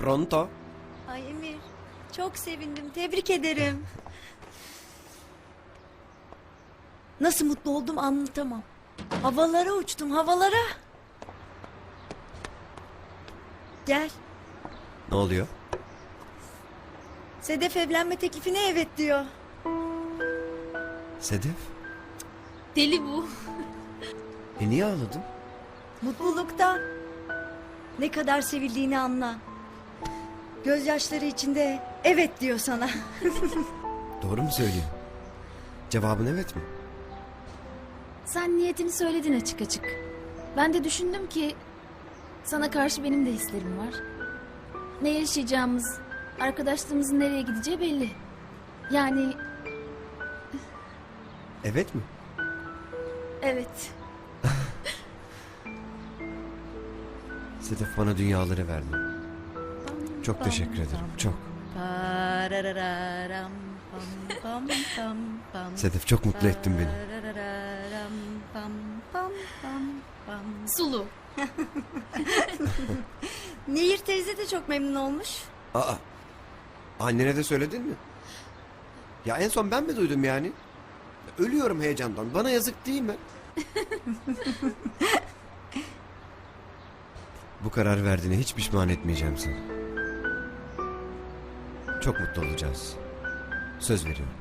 pronto. Ay Emir çok sevindim tebrik ederim. Nasıl mutlu oldum anlatamam. Havalara uçtum havalara. Gel. Ne oluyor? Sedef evlenme teklifine evet diyor. Sedef. Deli bu. E niye ağladın? Mutluluktan. Ne kadar sevildiğini anla. Gözyaşları içinde evet diyor sana. Doğru mu söylüyor? Cevabın evet mi? Sen niyetini söyledin açık açık. Ben de düşündüm ki sana karşı benim de hislerim var. Ne yaşayacağımız, arkadaşlığımızın nereye gideceği belli. Yani Evet mi? evet. Sedef bana dünyaları verdi. Çok teşekkür ederim. Çok. Pararararam, pam, pam, pam, pam. Sedef çok mutlu ettin beni. Pararararam, pam, pam, pam, pam. Sulu. Nehir teyze de çok memnun olmuş. Aa. Annene de söyledin mi? Ya en son ben mi duydum yani? Ölüyorum heyecandan. Bana yazık değil mi? Bu karar verdiğine hiç pişman etmeyeceğim seni. Çok mutlu olacağız. Söz veriyorum.